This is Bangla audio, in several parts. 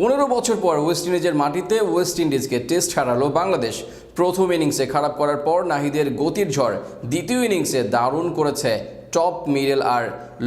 পনেরো বছর পর ওয়েস্ট ইন্ডিজের মাটিতে ওয়েস্ট ইন্ডিজকে টেস্ট হারালো বাংলাদেশ। প্রথম ইনিংসে খারাপ করার পর নাহিদের গতির ঝড় দ্বিতীয় ইনিংসে দারুণ করেছে টপ মিডল আর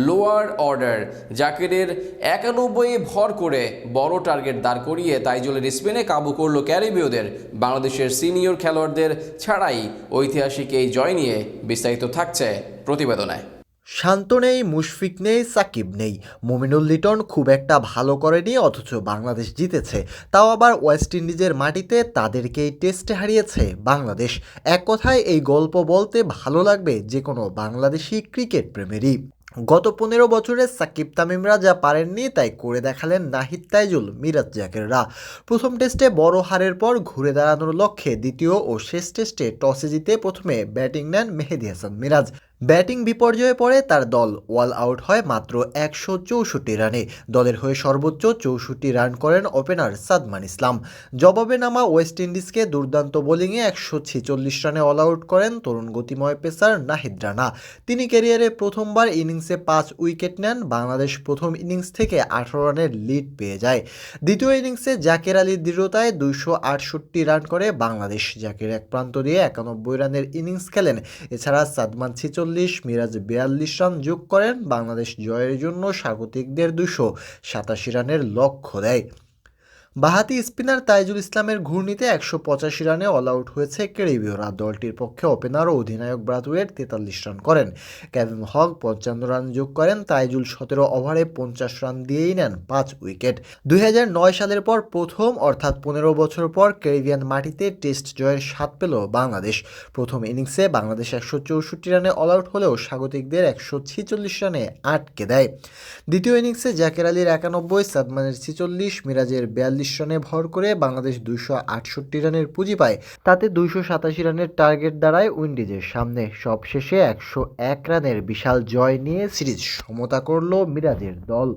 লোয়ার অর্ডার। জাকেরের একানব্বই ভর করে বড় টার্গেট দাঁড় করিয়ে তাইজুলের স্পেনে কাবু করল ক্যারিবীয়দের। বাংলাদেশের সিনিয়র খেলোয়াড়দের ছাড়াই ঐতিহাসিক এই জয় নিয়ে বিস্তারিত থাকছে প্রতিবেদনে শান্ত নেই, মুশফিক নেই, সাকিব নেই। মুমিনুল লিটন খুব একটা ভালো করেনি, অথচ বাংলাদেশ জিতেছে। তাও আবার ওয়েস্ট ইন্ডিজের মাটিতে তাদেরকেই টেস্টে হারিয়েছে বাংলাদেশ। এক কথায়, এই গল্প বলতে ভালো লাগবে যে কোনো বাংলাদেশি ক্রিকেট প্রেমেরই। গত পনেরো বছরে সাকিব তামিমরা যা পারেননি, তাই করে দেখালেন নাহিদ তাইজুল, মিরাজ জাকেররা। প্রথম টেস্টে বড় হারের পর ঘুরে দাঁড়ানোর লক্ষ্যে দ্বিতীয় ও শেষ টেস্টে টসে জিতে প্রথমে ব্যাটিং নেন মেহেদি হাসান মিরাজ। ব্যাটিং বিপর্যয়ে পড়ে তার দল। ওয়াল আউট হয় মাত্র একশো চৌষট্টি রানে। দলের হয়ে সর্বোচ্চ চৌষট্টি রান করেন ওপেনার সাদমান ইসলাম। জবাবে নামা ওয়েস্ট ইন্ডিজকে দুর্দান্ত বোলিংয়ে একশো ছেচল্লিশ রানে অল আউট করেন তরুণ গতিময় পেসার নাহিদ রানা। তিনি ক্যারিয়ারে প্রথমবার ইনিংসে পাঁচ উইকেট নেন। বাংলাদেশ প্রথম ইনিংস থেকে আঠারো রানের লিড পেয়ে যায়। দ্বিতীয় ইনিংসে জাকের আলীর দৃঢ়তায় দুইশো আটষট্টি রান করে বাংলাদেশ। জাকের এক প্রান্ত দিয়ে একানব্বই রানের ইনিংস খেলেন। এছাড়া সাদমান ছেচল্লিশ মিরাজ বিয়াল্লিশ রান যোগ করেন। বাংলাদেশ জয়ের জন্য স্বাগতিকদের দুশো সাতাশি রানের লক্ষ্য দেয়। বাহাতি স্পিনার তাইজুল ইসলামের ঘূর্ণিতে একশো পঁচাশি রানে অল আউট হয়েছে ক্যারিবীয়রা দলটির পক্ষে ওপেনার ও অধিনায়ক ব্রাথওয়েট তেতাল্লিশ রান করেন। কেভিন হক পঞ্চান্ন রান যোগ করেন, তাইজুল সতেরো ওভারে পঞ্চাশ রান দিয়েই নেন পাঁচ উইকেট। দুই হাজার নয় সালের পর প্রথম, অর্থাৎ পনেরো বছর পর ক্যারিবিয়ান মাটিতে টেস্ট জয়ের স্বাদ পেল বাংলাদেশ। প্রথম ইনিংসে বাংলাদেশ একশো চৌষট্টি রানে অল আউট হলেও স্বাগতিকদের একশো ছিচল্লিশ রানে আটকে দেয়। দ্বিতীয় ইনিংসে জাকের আলীর একানব্বই, সাদমানের ছিচল্লিশ, মিরাজের বিয়াল্লিশ রানে ভর করে বাংলাদেশ দুইশো আটষট্টি রানের পুঁজি পায়। তাতে দুইশো সাতাশি রানের টার্গেট দাঁড়ায় উইন্ডিজের সামনে। সবশেষে একশো এক রানের বিশাল জয় নিয়ে সিরিজ সমতা করল মিরাজের দল।